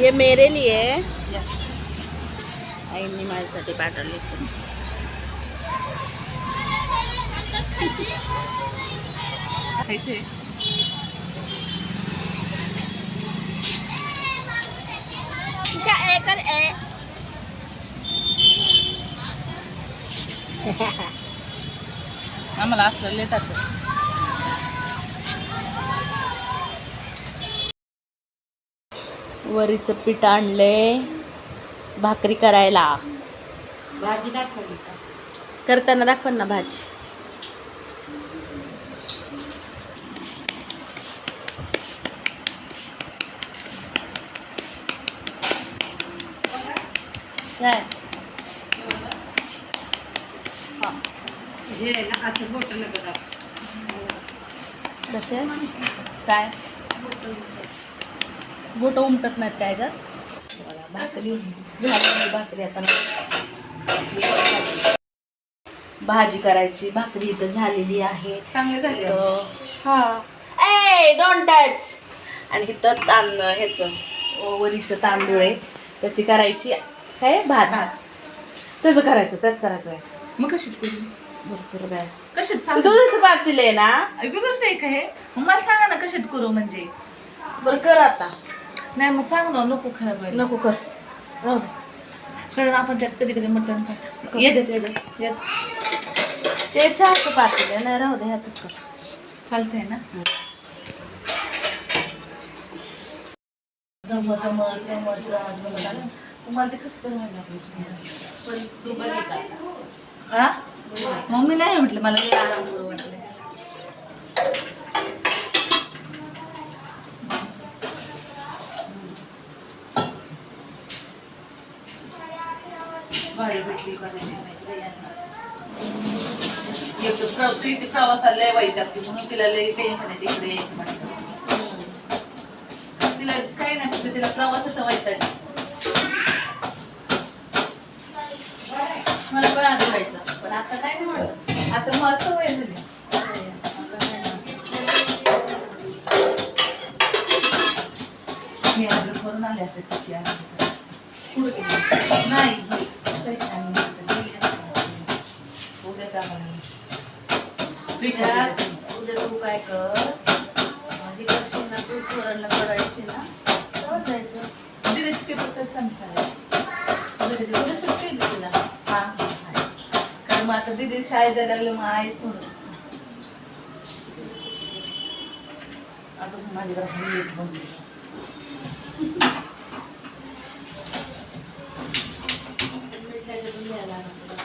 ये मेरे लिए यस आईने माझ्यासाठी पाठवली खायचे? एकर ए आम्हाला असलं येतात वरीचं पीठ आणले भाकरी करायला. भाजी दाखवली का? करताना दाखव ना भाजी. काय? हे ना असं मोठं नका दाखवू. कसे? काय? बोट उमटत नाहीत काय ह्याच्यात भाकरी झाली भाकरी आता. भाजी करायची भाकरी इथं झालेली आहे. चांगले झाले हा. ए डोंट टच आणि इथं तांद ह्याचं वरीचं तांदूळ आहे. त्याची करायची काय भात. त्याचं करायचं त्यात करायचं आहे. मग कशीत करू भरपूर काय. कशीत तू दुधाचं पातील आहे ना? तुझंच आहे का हे मग मला सांगा ना कशात करू म्हणजे? बरं कर आता. नाही मग सांग ना नको व्हायला नको कर. राहू दे. कारण आपण त्यात कधी कधी मटण खा- याच्यात याच्यात यात ते चहाचं पातील आहे नाही राहू दे ह्यातच कर. चालतंय ना. तुम्हाला ते कसं हा मम्मी नाही म्हटलं मला लई आराम करू वाटलं भाडी भेटली बनायची माहिती यांना. एक तर प्र- प्रीती प्रवासाला लय वाईट असते म्हणून तिला लय टेन्शन येते इकडे यायचं म्हटलं. तिला काही नाही फक्त तिला प्रवासाचं वाईट आहे मला पण आधी व्हायचं पण आता काय नाही म्हणत आता मला सवय झाली मी ऑर्डर करून आले असे किती नाही उद्या उद्या तू काय कर? आधी करशील ना तू थोरांना कळायशी ना तेव्हा जायचं दिदीचे पेपर तर संपणार उद्या सुट्टी आहे तुला हा, कारण मग आता दिदी शाळेत जायला लागलं मग आहे म्हणून आता माझ्याकडे बंद आहे. त्याच्यातून द्यायला लागलं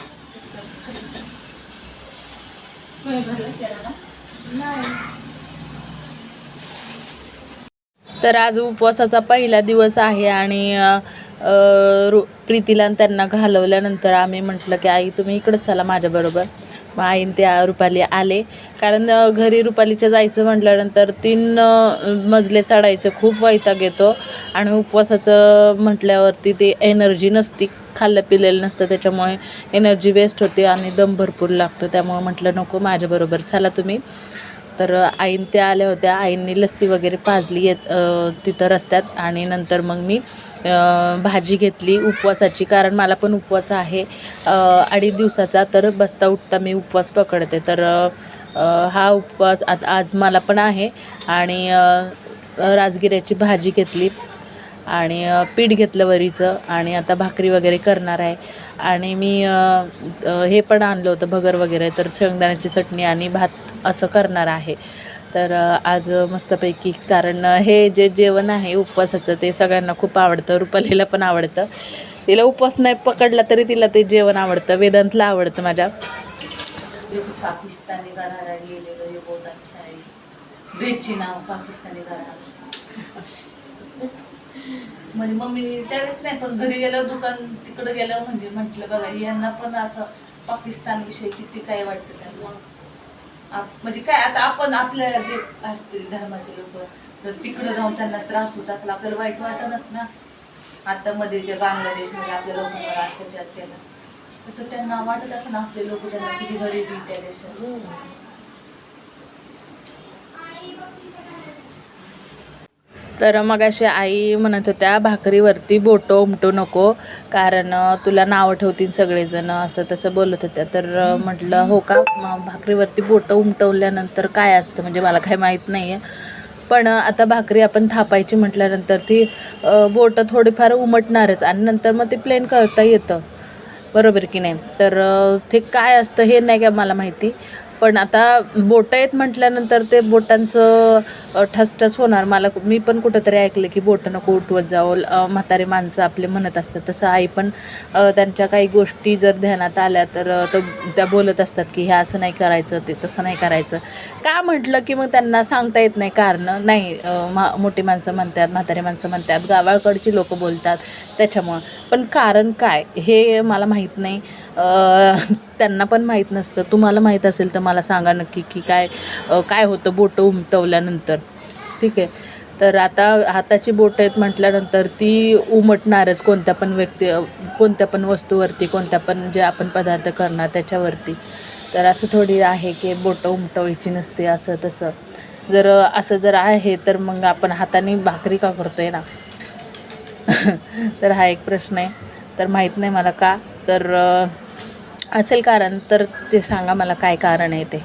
नाही तर आज उपवासाचा पहिला दिवस आहे आणि प्रीतीला त्यांना घालवल्यानंतर आम्ही म्हटलं की आई तुम्ही इकडंच चला माझ्याबरोबर. मग आईन त्या रुपाली आले. कारण घरी रुपालीच्या जायचं म्हटल्यानंतर तीन मजले चढायचं खूप वैताग येतो. आणि उपवासाचं म्हटल्यावरती ते एनर्जी नसती. खाल्लं पिलेलं नसतं. त्याच्यामुळे एनर्जी वेस्ट होते आणि दम भरपूर लागतो. त्यामुळे म्हटलं नको माझ्याबरोबर चला तुम्ही. तर आईन त्या आल्या होत्या. आईंनी लस्सी वगैरे पाजली येत तिथं रस्त्यात. आणि नंतर मग मी भाजी घेतली उपवासाची. कारण मला पण उपवास आहे. अडीच दिवसाचा. तर बसता उठता मी उपवास पकडते. तर हा उपवास आता आज मला पण आहे. आणि राजगिऱ्याची भाजी घेतली. आणि पीठ घेतलं वरीचं आणि आता भाकरी वगैरे करणार आहे. आणि मी हे पण आणलं होतं भगर वगैरे. तर शेंगदाण्याची चटणी आणि भात असं करणार आहे. तर आज मस्तपैकी कारण हे जे जेवण आहे उपवासाचं ते सगळ्यांना खूप आवडतं. रुपालीला पण आवडतं. तिला उपवास नाही पकडला तरी तिला ते जेवण आवडतं. वेदांतला आवडतं माझ्या. पाकिस्तानी बहुत अच्छा म्हणजे मम्मी त्यावेळेस नाही पण घरी गेल्यावर दुकान तिकडे गेल्यावर म्हणजे म्हटलं बघा यांना पण असं पाकिस्तान विषयी किती काय वाटतं त्यांना. म्हणजे काय आता आपण आपल्या जे असतील धर्माचे लोक तर तिकडं जाऊन त्यांना त्रास होत आपल्याला वाईट वाटतच ना. आता मध्ये ते बांगलादेशमध्ये आपल्याला लोकांवर अत्याचार केला तसं त्यांना वाटत असं ना आपले लोक त्यांना किती गरीब त्या देशात. तर मग अशी आई म्हणत होत्या भाकरीवरती बोटं उमटू नको कारण तुला नावं ठेवतील सगळेजण असं तसं बोलत होत्या. तर म्हटलं हो का? मग भाकरीवरती बोटं उमटवल्यानंतर काय असतं? म्हणजे मला काही माहीत नाही आहे पण आता भाकरी आपण थापायची म्हटल्यानंतर ती बोटं थोडीफार उमटणारच आणि नंतर मग ते प्लेन करता येतं. बरोबर की नाही? तर ते काय असतं हे नाही का मला माहिती. पण आता बोटं आहेत म्हटल्यानंतर ते बोटांचं ठसठस होणार. मला मी पण कुठंतरी ऐकलं की बोटं नको उठवत जावं. म्हातारे माणसं आपले म्हणत असतात. तसं आई पण त्यांच्या काही गोष्टी जर ध्यानात आल्या तर तो त्या बोलत असतात की हे असं नाही करायचं ते तसं नाही करायचं. का म्हटलं की मग त्यांना सांगता येत नाही कारणं? नाही मा मोठी माणसं म्हणतात म्हातारे माणसं म्हणतात गावाकडची लोक बोलतात त्याच्यामुळं. पण कारण काय? हे मला माहीत नाही. त्यांना पण माहीत नसतं. तुम्हाला माहीत असेल तर मला सांगा नक्की की काय काय होतं बोटं उमटवल्यानंतर. ठीक आहे. तर आता हाताची बोटं आहेत म्हटल्यानंतर ती उमटणारच कोणत्या पण व्यक्ती कोणत्या पण वस्तूवरती कोणत्या पण जे आपण पदार्थ करणार त्याच्यावरती. तर असं थोडी आहे की बोटं उमटवायची नसते असं तसं. जर असं जर आहे तर मग आपण हाताने भाकरी का करतो आहे ना? तर हा एक प्रश्न आहे. तर माहीत नाही मला का? तर असेल कारण तर ते सांगा मला काय कारण आहे ते.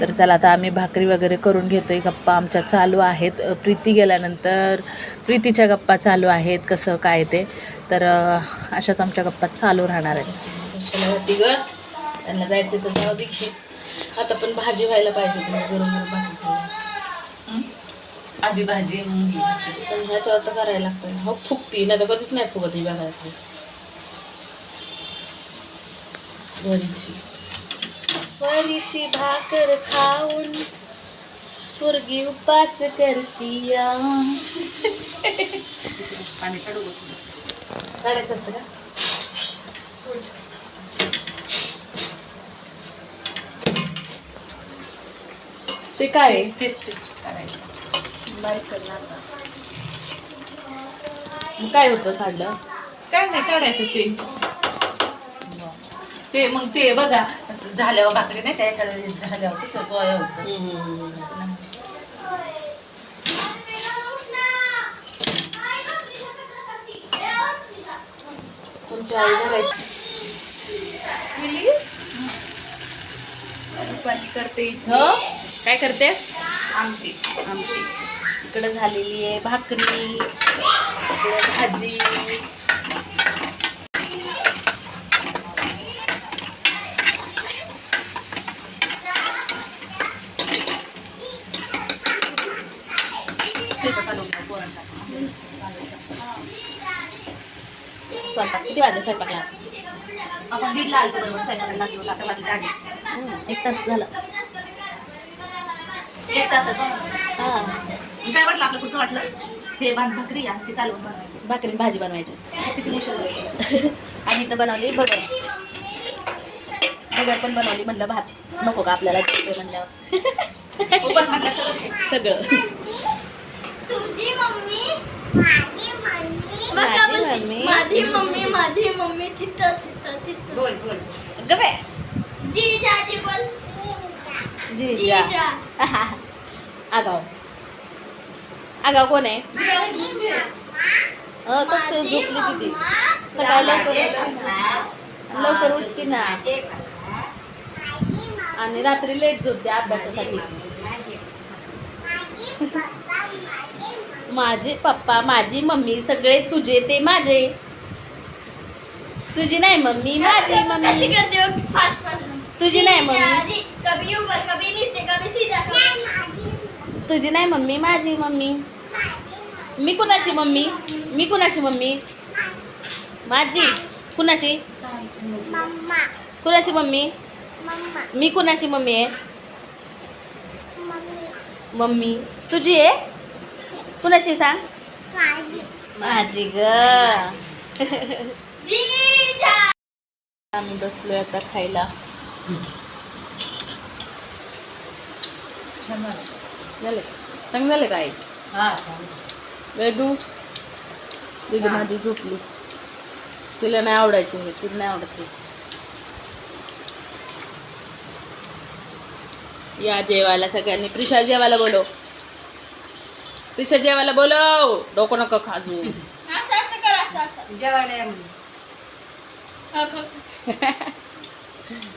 तर चला आता आम्ही भाकरी वगैरे करून घेतोय गप्पा आमच्या चालू आहेत. प्रीती गेल्यानंतर प्रीतीच्या गप्पा चालू आहेत कसं काय ते. तर अशाच आमच्या गप्पा चालू राहणार होती ग. त्यांना जायचं तर जाऊ दीक्षित. आता पण भाजी व्हायला पाहिजे गरम गरम. हं? आधी भाजी. पण ह्याच्यावर तर करायला लागतं हो फुगती नाही तर कधीच नाही फुगत ही बघायला वरीची. वरीची भाकर खाऊन पोरगी उपास करतीया. पाणी काढू. काढायचं असतं का? ते काय? पीस पीस काढायचं. बारीक करणं असं. काय होतं काढलं? काय नाही काढायचं ते. ते मग ते बघा असं झाल्यावर भाकरी नाही काय एखाद्या झाल्यावर कसं गोळ्या होतं. नाही. तुमची आई घालायची रुपाली करते. हो? काय करतेस? आमटी. आमटी. इकडे झालेली आहे भाकरी भाजी. स्वयंपाक. किती वाजले स्वयंपाकला? आपण दीड लाल बरोबर स्वयंपाकाला लागलो आता वाजले अडीच. एक तास झाला. एक. हां. काय वाटलं आपलं कुठं वाटलं? ते भात भाकरी आणि ते कालवून बनवायचं भाकरी भाजी बनवायची. किती उशीर? आणि इथं बनवली भगर. भगर पण बनवली म्हणलं भात. नको का आपल्याला म्हणल्यावर. सगळं. तुझी मम्मी? माझी मम्मी. बघा माझी बोलते. मम्मी. माझी मम्मी माझी मम्मी तिथं तिथं तिथं. बोल बोल. गबे जीजाजी बोल. जीजा. जीजा. आगाव. आगाव कोण आहे? अ तर ते झोपली किती सकाळी लवकर लवकर उठती ना. आणि रात्री लेट झोपते अभ्यासासाठी. माझे पप्पा माझी मम्मी सगळे तुझे ते माझे. तुझी नाही मम्मी माझी कशी मम्मी. करते फास्ट फास्ट तुझी नाही मम्मी. कभी ऊपर कभी नीचे कभी सीधा तुझी नाही मम्मी माझी मम्मी. मी कुणाची मम्मी? मी कुणाची मम्मी? माझी. कुणाची? मम्मा. कुणाची मम्मी? मम्मा. मी कुणाची मम्मी आहे? मम्मी. मम्मी. तुझी आहे? कुणाची सांग? माझी. माझी ग. जीजा आम्ही बसलोय आता खायला. झालं. चांगलं झालं काय हा. वेदू दिदी माझी झोपली. तिला नाही आवडायचं हे तिला नाही आवडत हे. या जेवायला सगळ्यांनी. प्रिशा जेवायला बोलव. प्रिशा जेवायला बोलव. डोकं नको खाजू. असं असं कर असं असं. जेवायला या म्हणून. हा.